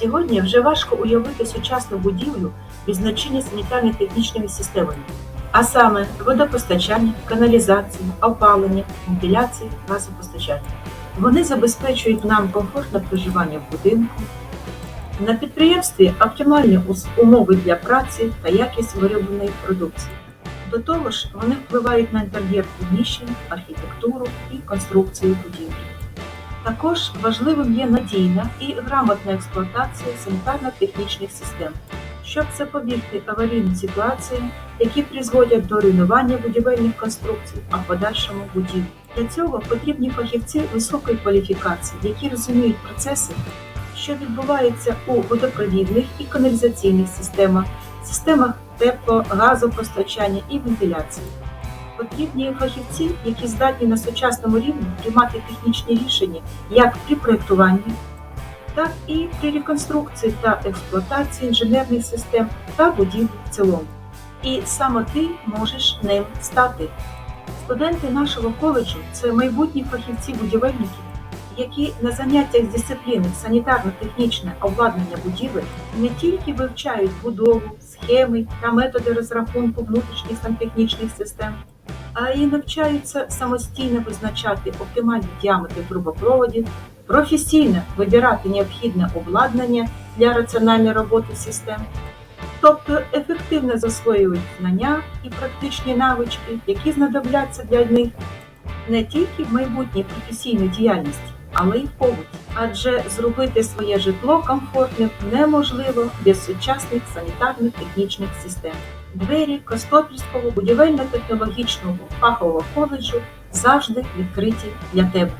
Сьогодні вже важко уявити сучасну будівлю без значення санітарно-технічними системами, а саме водопостачання, каналізація, опалення, вентиляція, газопостачання. Вони забезпечують нам комфортне проживання в будинку. На підприємстві оптимальні умови для праці та якість виробленої продукції. До того ж, вони впливають на інтер'єр приміщень, архітектуру і конструкцію будівлі. Також важливим є надійна і грамотна експлуатація санітарно-технічних систем, щоб запобігти аварійним ситуаціям, які призводять до руйнування будівельних конструкцій, а в подальшому будівлі. Для цього потрібні фахівці високої кваліфікації, які розуміють процеси, що відбуваються у водопровідних і каналізаційних системах, системах тепло, газопостачання і вентиляції. Потрібні фахівці, які здатні на сучасному рівні приймати технічні рішення як при проєктуванні, так і при реконструкції та експлуатації інженерних систем та будівель в цілому. І саме ти можеш ним стати. Студенти нашого коледжу це майбутні фахівці-будівельники, які на заняттях з дисципліни санітарно-технічне обладнання будівель не тільки вивчають будову, схеми та методи розрахунку внутрішніх сантехнічних систем, а й навчаються самостійно визначати оптимальні діаметри трубопроводів, професійно вибирати необхідне обладнання для раціональної роботи систем, тобто ефективно засвоюють знання і практичні навички, які знадобляться для них не тільки в майбутній професійній діяльності, але й в побуті. Адже зробити своє житло комфортним неможливо без сучасних санітарно-технічних систем. Двері Костопільського будівельно-технологічного фахового коледжу завжди відкриті для тебе.